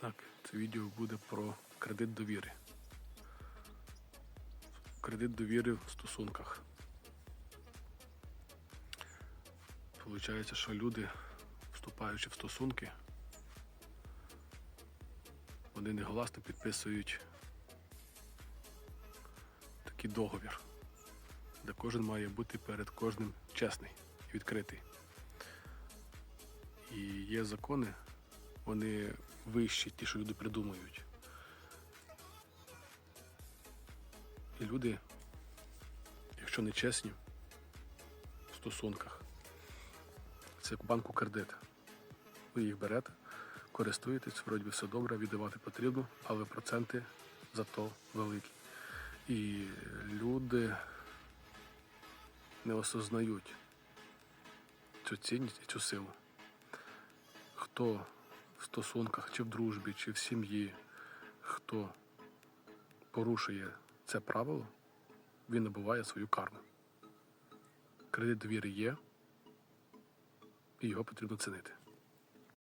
Так, це відео буде про кредит довіри. Кредит довіри в стосунках. Получається, що люди, вступаючи в стосунки, вони неголасно підписують такий договір, де кожен має бути перед кожним чесний і відкритий. І є закони, вони вищі, ті, що люди придумують. І люди, якщо не чесні в стосунках, це банку кредит. Ви їх берете, користуєтесь, вроді все добре, віддавати потрібно, але проценти зато великі. І люди не осознають цю цінність і цю силу. Хто в стосунках, чи в дружбі, чи в сім'ї, хто порушує це правило, він набуває свою карму. Кредит довіри є, і його потрібно цінити.